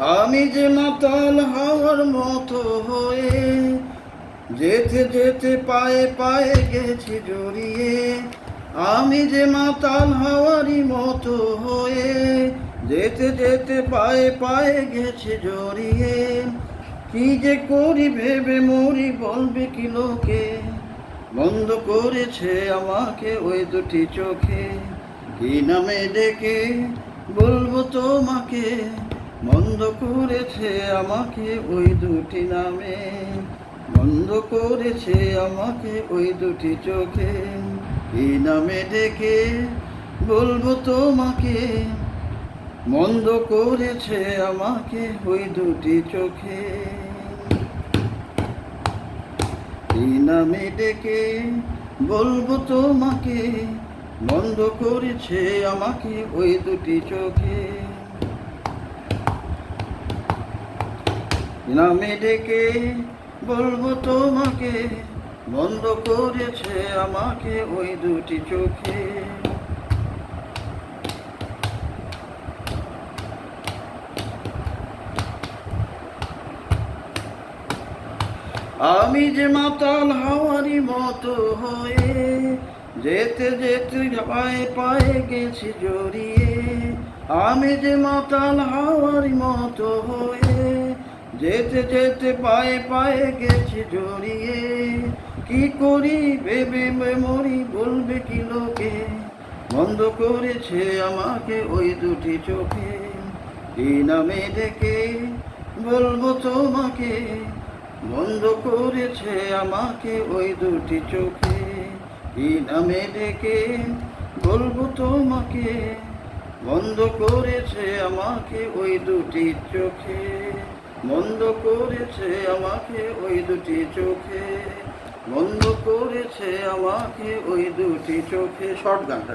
আমি যে মাতাল হওয়ার মতো হয়ে যেতে যেতে পায়ে পায়ে গেছি জড়িয়ে, আমি যে মাতাল হওয়ারই মতো হয়ে যেতে যেতে পায়ে পায়ে গেছে জড়িয়ে, কি যে করি ভেবে মরি বলবে কি লোকে? বন্ধ করেছে আমাকে ওই দুটি চোখে, কি নামে ডেকে বলব তোমাকে? বন্ধ করেছে আমাকে ওই দুটি নামে। বন্ধ করেছে আমাকে ওই দুটি চোখে। এই নামে ডেকে বলব তোমাকে। মন্দ করেছে আমাকে ওই দুটি চোখে। এই নামে ডেকে বলব তোমাকে। বন্ধ করেছে আমাকে ওই দুটি চোখে। নামে ডেকে বলব তোমাকে, বন্ধ করেছে আমাকে ওই দুটি চোখে। আমি যে মাতাল হাওয়ারি মতো হয়ে যেতে যেতে পায়ে পায়ে গেছি জড়িয়ে, আমি যে মাতাল হাওয়ারি মতো হয়ে যেতে যেতে পায়ে পায়ে গেছি জড়িয়ে। কি করি ভেবে মরি বলবে কি লোকে? বন্ধ করেছে আমাকে ওই দুটি চোখে। কি নামে ডেকে বলব তোমাকে। বন্ধ করেছে আমাকে ওই দুটি চোখে। কি নামে ডেকে বলব তোমাকে। বন্ধ করেছে আমাকে ওই দুটি চোখে। বন্ধ করেছে আমাকে ওই দুটি চোখে। মন্দ করেছে আমাকে ওই দুটি চোখে। শর্ট গানটা।